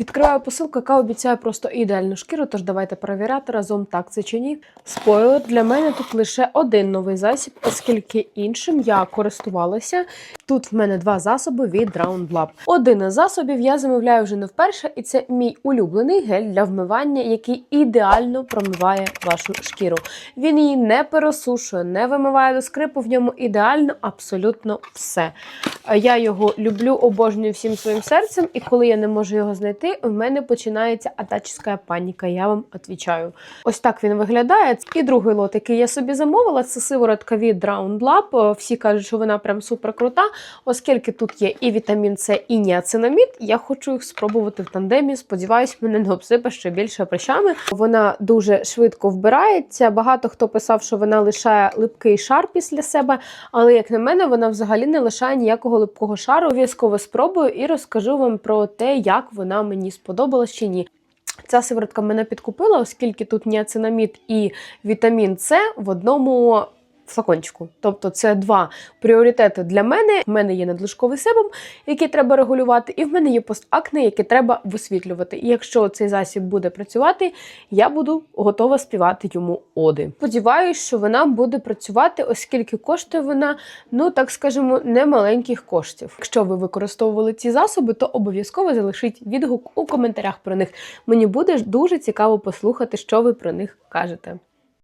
Відкриваю посилку, яка обіцяє просто ідеальну шкіру, тож давайте перевіряти разом, так це чи ні. Спойлер, для мене тут лише один новий засіб, оскільки іншим я користувалася. Тут в мене два засоби від Round Lab. Один із засобів я замовляю вже не вперше, і це мій улюблений гель для вмивання, який ідеально промиває вашу шкіру. Він її не пересушує, не вимиває до скрипу. В ньому ідеально абсолютно все. Я його люблю, обожнюю всім своїм серцем, і коли я не можу його знайти, в мене починається атачська паніка. Я вам відповідаю. Ось так він виглядає. І другий лот, який я собі замовила, це сиворотка від Round Lab. Всі кажуть, що вона прям супер крута, оскільки тут є і вітамін С, і ніацинамід. Я хочу їх спробувати в тандемі. Сподіваюсь, мене не обсипе ще більше прищами. Вона дуже швидко вбирається. Багато хто писав, що вона лишає липкий шар після себе, але як на мене, вона взагалі не лишає ніякого липкого шару. Обов'язково спробую і розкажу вам про те, як вона мені сподобалась чи ні. Ця сиворотка мене підкупила, оскільки тут ніацинамід і вітамін С в одному флакончику. Тобто це два пріоритети для мене. В мене є надлишковий себум, який треба регулювати, і в мене є постакне, яке треба висвітлювати. І якщо цей засіб буде працювати, я буду готова співати йому оди. Сподіваюсь, що вона буде працювати, оскільки коштує вона, ну так скажемо, не маленьких коштів. Якщо ви використовували ці засоби, то обов'язково залишіть відгук у коментарях про них. Мені буде дуже цікаво послухати, що ви про них кажете.